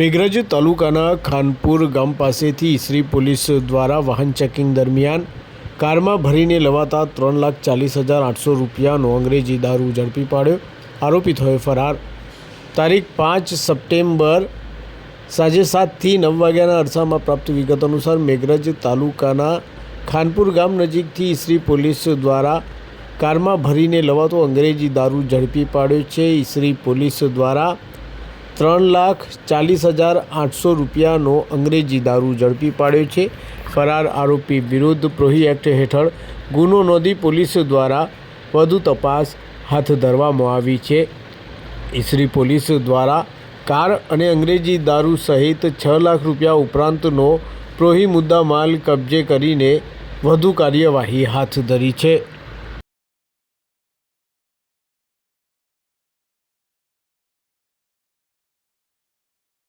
મેઘરજ તાલુકાના ખાનપુર ગામ પાસેથી ઈસરી પોલીસ દ્વારા વાહન ચેકિંગ દરમિયાન કારમાં ભરીને લવાતા ત્રણ લાખ ચાલીસ હજાર આઠસો રૂપિયાનો અંગ્રેજી દારૂ ઝડપી પાડ્યો. આરોપી થયો ફરાર. તારીખ પાંચ સપ્ટેમ્બર સાંજે સાતથી નવ વાગ્યાના અરસામાં પ્રાપ્ત વિગત અનુસાર મેઘરજ તાલુકાના ખાનપુર ગામ નજીકથી ઈસરી પોલીસ દ્વારા કારમાં ભરીને લવાતો અંગ્રેજી દારૂ ઝડપી પાડ્યો છે. ઈસરી પોલીસ દ્વારા ત્રણ લાખ ચાલીસ હજાર આઠસો રૂપિયાનો અંગ્રેજી દારૂ ઝડપી પાડ્યો છે. ફરાર આરોપી વિરુદ્ધ પ્રોહી એક્ટ હેઠળ ગુનો નોંધી પોલીસ દ્વારા વધુ તપાસ હાથ ધરવામાં આવી છે. ઈસરી પોલીસ દ્વારા કાર અને અંગ્રેજી દારૂ સહિત છ લાખ રૂપિયા ઉપરાંતનો પ્રોહી મુદ્દા માલ કબજે કરીને વધુ કાર્યવાહી હાથ ધરી છે.